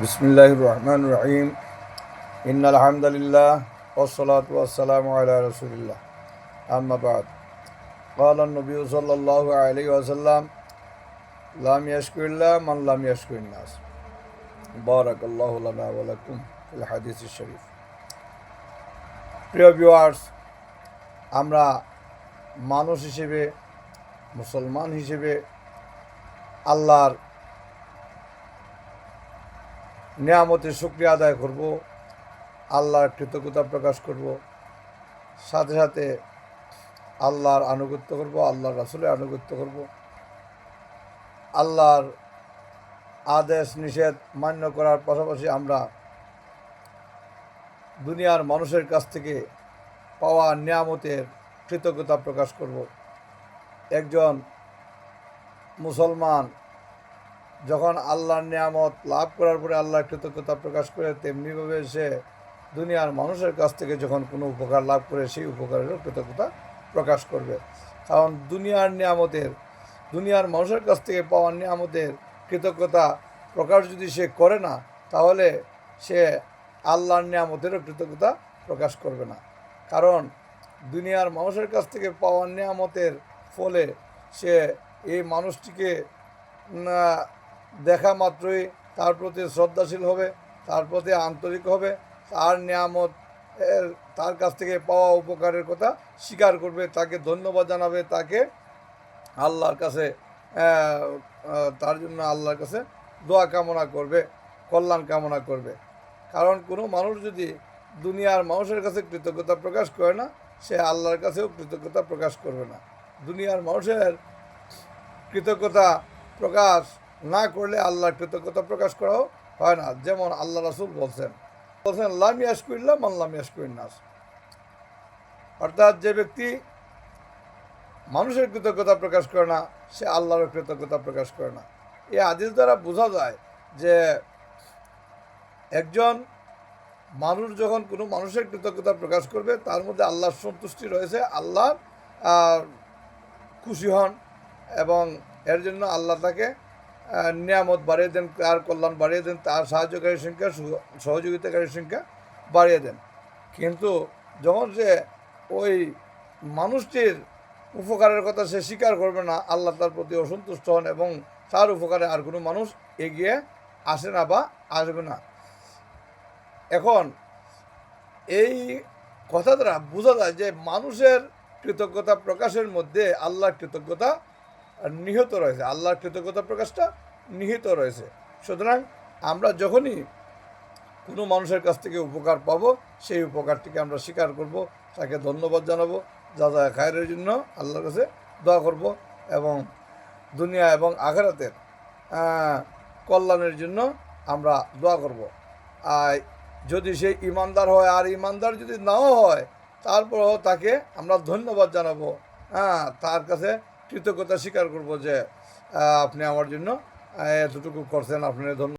بسم الله الرحمن الرحيم إن الحمد لله والصلاة والسلام على رسول الله أما بعد قال النبي صلى الله عليه وسلم لم يشكر الله من لم يشكر الناس بارك الله لنا ولكم في الحديث الشريف প্রিয় ভিউয়ার্স আমরা মানুষ হিসেবে মুসলমান হিসেবে আল্লাহর নিয়ামতের শুক্রিয়া আদায় করব, আল্লাহর কৃতজ্ঞতা প্রকাশ করব, সাথে সাথে আল্লাহর আনুগত্য করব, আল্লাহর রাসুলের আনুগত্য করব। আল্লাহর আদেশ, নিষেধ মান্য করার পাশাপাশি আমরা দুনিয়ার মানুষের কাছ থেকে পাওয়া নিয়ামতের কৃতজ্ঞতা প্রকাশ করব। একজন মুসলমান যখন আল্লাহর নিয়ামত লাভ করার পরে আল্লাহর কৃতজ্ঞতা প্রকাশ করে, তেমনিভাবে সে দুনিয়ার মানুষের কাছ থেকে যখন কোনো উপকার লাভ করে, সেই উপকারেরও কৃতজ্ঞতা প্রকাশ করবে। কারণ দুনিয়ার নিয়ামতের, দুনিয়ার মানুষের কাছ থেকে পাওয়া নিয়ামতের কৃতজ্ঞতা প্রকাশ যদি সে করে না, তাহলে সে আল্লাহর নিয়ামতেরও কৃতজ্ঞতা প্রকাশ করবে না। কারণ দুনিয়ার মানুষের কাছ থেকে পাওয়া নিয়ামতের ফলে সে এই মানুষটিকে দেখা মাত্রই তার প্রতি শ্রদ্ধাশীল হবে, তার প্রতি আন্তরিক হবে, তার নিয়ামত তার কাছ থেকে পাওয়া উপকারের কথা স্বীকার করবে, তাকে ধন্যবাদ জানাবে, তাকে আল্লাহর কাছে তার জন্য আল্লাহর কাছে দোয়া কামনা করবে, কল্যাণ কামনা করবে। কারণ কোনো মানুষ যদি দুনিয়ার মানুষের কাছে কৃতজ্ঞতা প্রকাশ করে না, সে আল্লাহর কাছেও কৃতজ্ঞতা প্রকাশ করবে না। দুনিয়ার মানুষের কৃতজ্ঞতা প্রকাশ না করলে আল্লাহর কৃতজ্ঞতা প্রকাশ করাও হয় না। যেমন আল্লাহ রাসুল বলছেন বলছেন, লাম ইয়াসকুল্লাহ মান লাম অর্থাৎ যে ব্যক্তি মানুষের কৃতজ্ঞতা প্রকাশ করে না, সে আল্লাহর কৃতজ্ঞতা প্রকাশ করে না। এই আদেশ দ্বারা বোঝা যায় যে একজন মানুষ যখন কোনো মানুষের কৃতজ্ঞতা প্রকাশ করবে, তার মধ্যে আল্লাহর সন্তুষ্টি রয়েছে, আল্লাহ খুশি হন এবং এর জন্য আল্লাহ তাকে নিয়ামত বাড়িয়ে দেন, তার কল্যাণ বাড়িয়ে দেন, তার সাহায্যকারীর সংখ্যা সহ- সহযোগিতাকারীর সংখ্যা বাড়িয়ে দেন। কিন্তু যখন সে ওই মানুষটির উপকারের কথা সে স্বীকার করবে না, আল্লাহ তার প্রতি অসন্তুষ্ট হন এবং তার উপকারে আর কোনো মানুষ এগিয়ে আসে না বা আসবে না। এখন এই কথা দ্বারা বোঝা যায় যে মানুষের কৃতজ্ঞতা প্রকাশের মধ্যে আল্লাহর কৃতজ্ঞতা নিহত রয়েছে। আল্লাহর কৃতজ্ঞতা প্রকাশটা নিহিত রয়েছে। সুতরাং আমরা যখনই কোনো মানুষের কাছ থেকে উপকার পাবো, সেই উপকারটিকে আমরা স্বীকার করব, তাকে ধন্যবাদ জানাব, যা খায়ের জন্য আল্লাহর কাছে দোয়া করব এবং দুনিয়া এবং আখেরাতের কল্যাণের জন্য আমরা দোয়া করব। আর যদি সে ইমানদার হয় আর ইমানদার যদি নাও হয়, তারপরও তাকে আমরা ধন্যবাদ জানাব। হ্যাঁ তার কাছে কৃতজ্ঞতা স্বীকার করব যে আপনি আমার জন্য এতটুকু করছেন। আপনার ধন্য